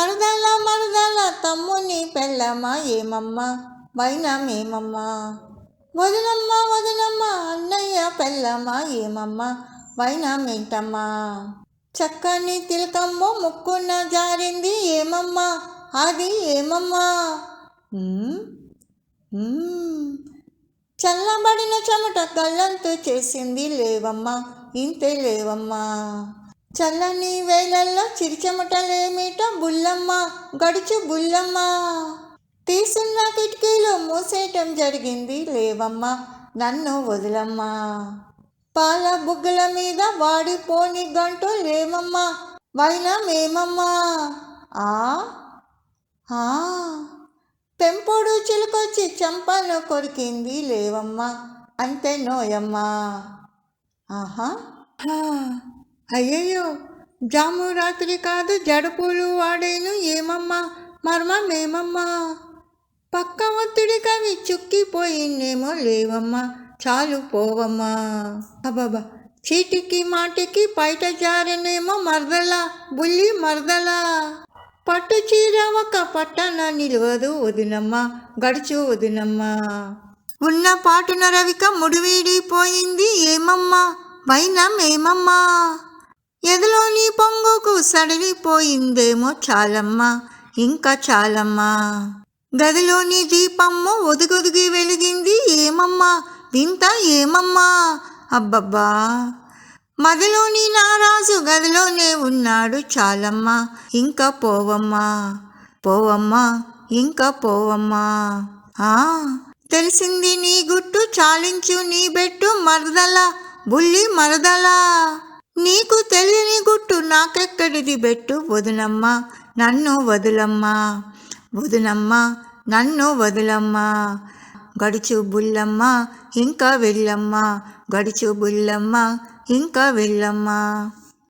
మరదల మరదల తమ్ముని పెళ్ళమ్మ ఏమమ్మ? వైనం ఏమమ్మ వదనమ్మ వదనమ్మ అన్నయ్య పెళ్ళమ్మ ఏమమ్మ? వైనమేంటమ్మా? చక్కని తిలకమ్మ ముక్కున్న జారింది ఏమమ్మా? అది ఏమమ్మా? చల్లబడిన చెమట కళ్ళంతో చేసింది లేవమ్మా ఇంతే లేవమ్మా. చల్లని వేలల్లో చిరిచెమటలేమిట బుల్లమ్మ గడుచు బుల్లమ్మ. తీసున్న కిటికీలో మూసేయటం జరిగింది లేవమ్మా నన్ను వదులమ్మా. పాల బుగ్గల మీద వాడిపోని గంటూ లేమమ్మ వైనా మేమమ్మా. ఆ? ఆ? పెంపుడు చిలుకొచ్చి చంపను కొరికింది లేవమ్మా అంతే నోయమ్మా. ఆహా. అయ్యయ్యో! జాము రాత్రి కాదు జడపూలు వాడేను ఏమమ్మా? మర్మమేమమ్మా పక్క ఒత్తిడి కవి చుక్కిపోయిందేమో లేవమ్మా! చాలు పోవమ్మా! అబాబా చీటికి మాటికి పైట జారనేమో మరదలా! బుల్లి మరదలా! పట్టు చీర ఒక పట్టణ నిలవదు వదినమ్మ! గడుచు వదినమ్మ! ఉన్న పాటున రవిక ముడివీడిపోయింది ఏమమ్మా? వైనం ఏమమ్మా సడలిపోయిందేమో చాలమ్మా ఇంకా చాలమ్మా. గదిలోని దీపమ్మ ఒదిగొదిగి వెలిగింది ఏమమ్మా వింత ఏమమ్మా? అబ్బబ్బా. మదిలోని నారాజు గదిలోనే ఉన్నాడు చాలమ్మా ఇంకా పోవమ్మా పోవమ్మా ఇంకా పోవమ్మా. ఆ తెలిసింది నీ గుట్టు చాలించు నీ బెట్టు మరదల బుల్లి మరదలా. నీకు తెలియని గుట్టు నాకెక్కడిది బెట్టు వదినమ్మా నన్ను వదులమ్మా వదినమ్మా నన్ను వదులమ్మా గడుచు బుల్లమ్మ ఇంకా వెళ్ళమ్మా గడుచు బుల్లమ్మ ఇంకా వెళ్ళమ్మా